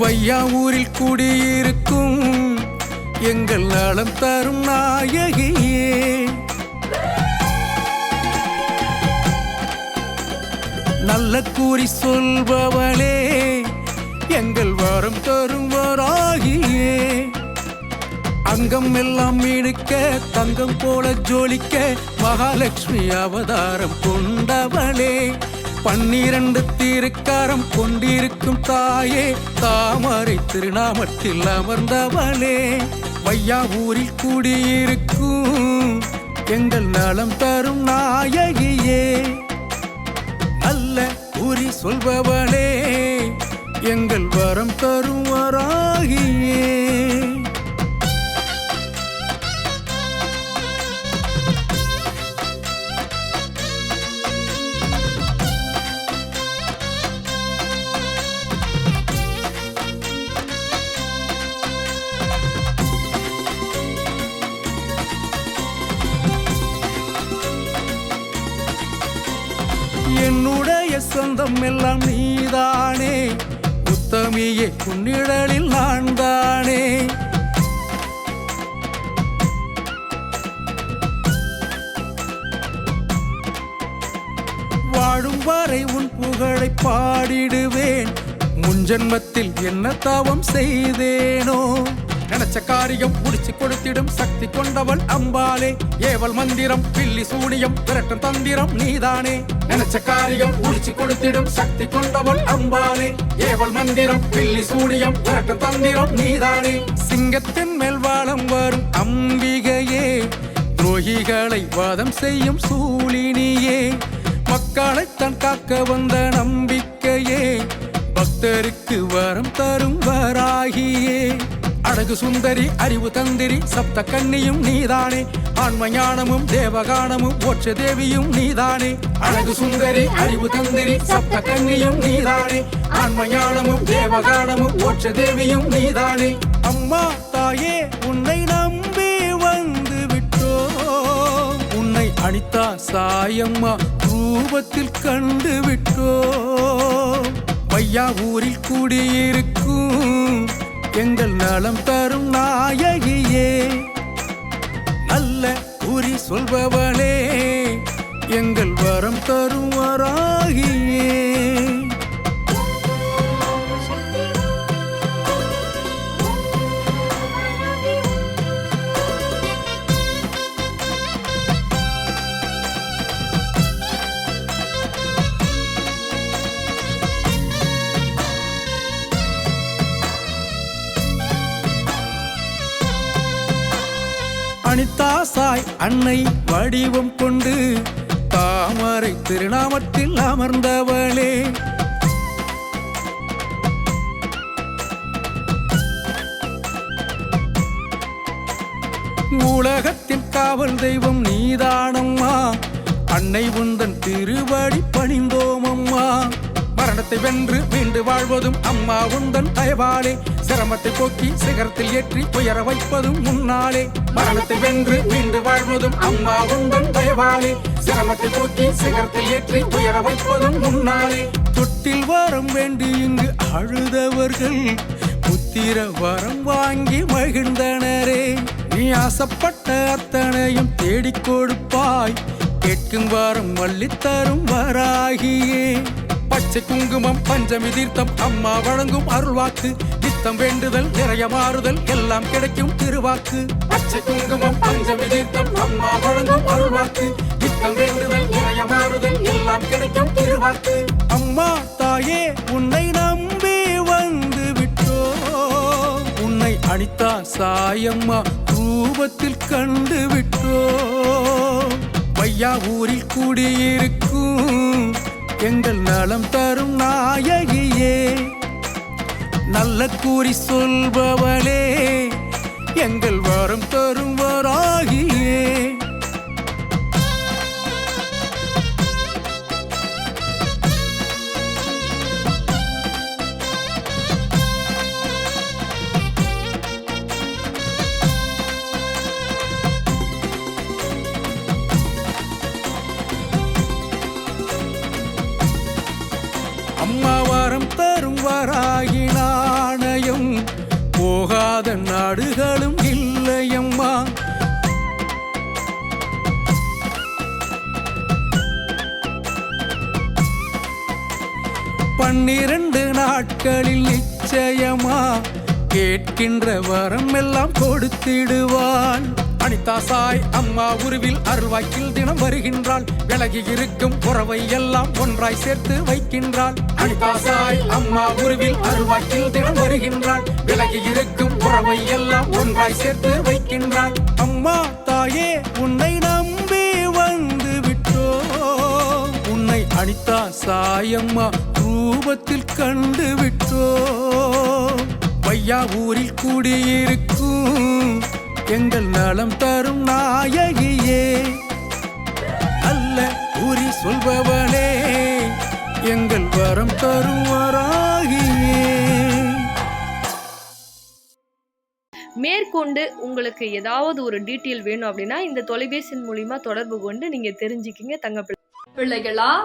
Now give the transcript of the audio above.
வையாவூரில் குடியிருக்கும் எங்கள் நலம் தரும் நாயகியே. நல்ல கூறி சொல்பவளே எங்கள் வரம் தரும் வராகியே அங்கம் எல்லாம் மீனுக்க தங்கம் போல ஜோலிக்க மகாலட்சுமி அவதாரம் கொண்டவளே. பன்னிரண்டு திருக்காரம் கொண்டிருக்கும் தாயே தாமரை திருநாமத்தில் அமர்ந்தவளே வையாவூரில் கூடியிருக்கும் எங்கள் நலம் தரும் நாயகியே. அல்ல கூறி சொல்பவளே எங்கள் வரம் தரும் வராகியே. சொந்தம் எல்லாம் நீதானே? உத்தமியே உன்னிடலில் நான் தானே வாழும் வரை உன் புகழை பாடிடுவேன். முன் ஜென்மத்தில் என்ன தவம் செய்தேனோ? நினைச்ச காரியம் முடிச்சு கொடுத்திடும் சக்தி கொண்டவள் அம்பாலே ஏவல் மந்திரம் பில்லி சூனியம் விரட்டும் தந்திரம் நீதானே. நினைச்ச காரியம் முடிச்சு கொடுத்திடும் சக்தி கொண்டவள் அம்பாலே ஏவல் மந்திரம் பில்லி சூனியம் விரட்டும் தந்திரம் நீதானே. சிங்கத்தின் மேல் வாழம் வரும் அம்பிகையே. துரோகிகளை வாதம் செய்யும் சூழினியே. மக்களை தன் காக்க வந்த நம்பிக்கையே. பக்தருக்கு வரம் தரும் வராகியே. அழகு சுந்தரி அறிவு தந்திரி சப்த கண்ணியும் நீதானே. ஆன்மஞானமும் தேவகானமும் ஓட்ச தேவியும் நீதானே. அழகு சுந்தரி அறிவு தந்திரி சப்த கண்ணியும் நீதானே. ஆன்மஞானமும் தேவகானமும் ஓட்ச தேவியும் நீதானே. அம்மா தாயே உன்னை நம்பி வந்து விட்டோ உன்னை அனிதா சாயம்மா ரூபத்தில் கண்டு விட்டோ வையா ஊரில் கூடியிருக்கும் எங்கள் நலம் தரும் நாயகியே. நல்ல குறி சொல்பவளே எங்கள் வரம் தரும் வராகியே. அனிதாசாய் அன்னை வடிவம் கொண்டு தாமரை திருநாமத்தில் அமர்ந்தவளே. உலகத்தின் காவல் தெய்வம் நீதானம்மா. அன்னை உந்தன் திருவடி பணிந்தோமம்மா. மரணத்தை வென்று மீண்டு வாழ்வதும் அம்மா உந்தன் தயவாளே சிரமத்தை போக்கி சிகரத்தில் ஏற்றி உயர வைப்பதும் முன்னாலே. மரணத்தை வென்று மீண்டு வாழ்வதும் அம்மா உந்தன் தயவாளே சிரமத்தை போக்கி சிகரத்தில் ஏற்றி உயர வைப்பதும் முன்னாலே. தொட்டில் வாரம் வேண்டி இங்கு அழுதவர்கள் புத்திர வரம் வாங்கி மகிழ்ந்தனரே. நீ ஆசைப்பட்ட அத்தனையும் தேடிக் கொடுப்பாய். கேட்கும் வாரம் வள்ளித்தரும் வராகியே. பச்சை குங்குமம் பஞ்சமி தீர்த்தம் அம்மா வழங்கும் அருள்வாக்கு நித்தம் வேண்டுதல் நிறைய மாறுதல் எல்லாம் கிடைக்கும் திருவாக்கு. பச்சை குங்குமம் பஞ்சமி தீர்த்தம் அம்மா வழங்கும் அருள்வாக்கு. நித்தம் வேண்டுதல் நிறைய மாறுதல் எல்லாம் கிடைக்கும் திருவாக்கு. அம்மா தாயே உன்னை நம்பி வந்து விட்டோ உன்னை அனிதா சாயம்மா ரூபத்தில் கண்டு விட்டோ வையா ஊரில் கூடியிருக்கும் எங்கள் நலம் தரும் நாயகியே. நல்ல கூறி சொல்பவளே எங்கள் வரம் தரும் வராகி இல்லாத நாடுகளும் இல்லையம்மா. பன்னிரண்டு நாட்களில் நிச்சயமா கேட்கின்ற வரம் எல்லாம் கொடுத்திடுவான். அனிதா சாய் அம்மா உருவில் அருள்வாக்கில் தினம் வருகின்றாள். விலகி இருக்கும் உறவை எல்லாம் ஒன்றாய் சேர்த்து வைக்கின்றாள். அனிதா சாய் அம்மா உருவில் அருள்வாக்கில் தினம் வருகின்றாள். விலகி இருக்கும் உறவை எல்லாம் ஒன்றாய் சேர்த்து வைக்கின்றாள். அம்மா தாயே உன்னை நம்பி வந்து விட்டோ உன்னை அனிதா சாயம்மா ரூபத்தில் கண்டு விட்டோ வையா ஊரில் கூடியிருக்கும் எங்கள் நலம் தரும் நாயகியே. அல்ல உரி சொல்பவளே எங்கள் வரம் தரும் வராகியே. மேற்கொண்டு உங்களுக்கு ஏதாவது ஒரு டீட்டெயில் வேணும் அப்படின்னா இந்த தொலைபேசியின் மூலியமா தொடர்பு கொண்டு நீங்க தெரிஞ்சுக்கிங்க தங்க பிள்ளை- பிள்ளைகளா